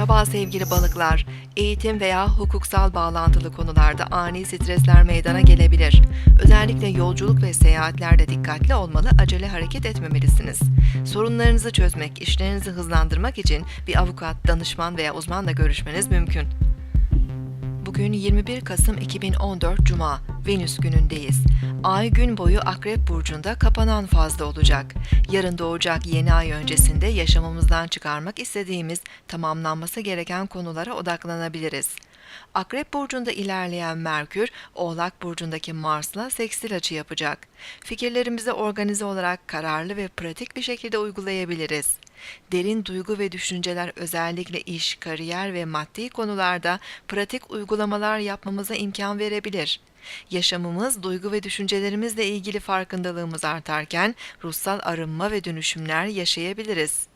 Merhaba sevgili balıklar. Eğitim veya hukuksal bağlantılı konularda ani stresler meydana gelebilir. Özellikle yolculuk ve seyahatlerde dikkatli olmalı, acele hareket etmemelisiniz. Sorunlarınızı çözmek, işlerinizi hızlandırmak için bir avukat, danışman veya uzmanla görüşmeniz mümkün. Bugün 21 Kasım 2014 Cuma, Venüs günündeyiz. Ay gün boyu Akrep Burcu'nda kapanan fazla olacak. Yarın doğacak yeni ay öncesinde yaşamımızdan çıkarmak istediğimiz, tamamlanması gereken konulara odaklanabiliriz. Akrep Burcu'nda ilerleyen Merkür, Oğlak Burcu'ndaki Mars'la sekstil açı yapacak. Fikirlerimizi organize olarak kararlı ve pratik bir şekilde uygulayabiliriz. Derin duygu ve düşünceler özellikle iş, kariyer ve maddi konularda pratik uygulamalar yapmamıza imkan verebilir. Yaşamımız, duygu ve düşüncelerimizle ilgili farkındalığımız artarken ruhsal arınma ve dönüşümler yaşayabiliriz.